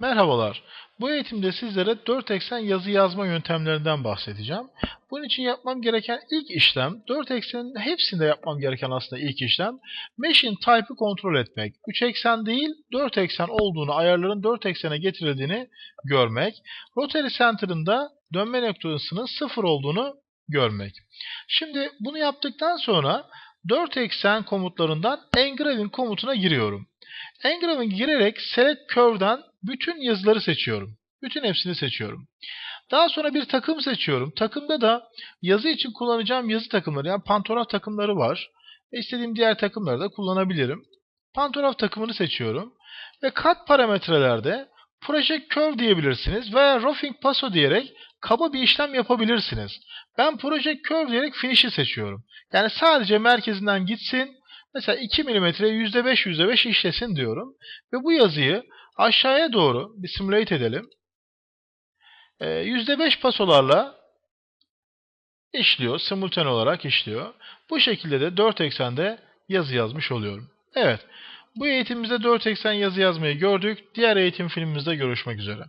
Merhabalar. Bu eğitimde sizlere 4 eksen yazı yazma yöntemlerinden bahsedeceğim. Bunun için yapmam gereken ilk işlem, 4 eksenin hepsinde yapmam gereken aslında ilk işlem, Mesh'in type'ı kontrol etmek. 3 eksen değil, 4 eksen olduğunu, ayarların 4 eksene getirildiğini görmek. Rotary Center'ın da dönme noktasının 0 olduğunu görmek. Şimdi bunu yaptıktan sonra 4 eksen komutlarından engraving komutuna giriyorum. Engraving girerek Select Curve'den bütün yazıları seçiyorum. Bütün hepsini seçiyorum. Daha sonra bir takım seçiyorum. Takımda da yazı için kullanacağım yazı takımları yani pantograf takımları var. Ve istediğim diğer takımları da kullanabilirim. Pantograf takımını seçiyorum. Ve kat parametrelerde Project Curve diyebilirsiniz veya Roughing Paso diyerek kaba bir işlem yapabilirsiniz. Ben Project Curve diyerek Finish'i seçiyorum. Yani sadece merkezinden gitsin. Mesela 2 mm %5 %5 işlesin diyorum. Ve bu yazıyı aşağıya doğru bir simulate edelim. Ee, %5 pasolarla işliyor. Simultane olarak işliyor. Bu şekilde de 4 eksende yazı yazmış oluyorum. Evet. Bu eğitimimizde 4 eksen yazı yazmayı gördük. Diğer eğitim filmimizde görüşmek üzere.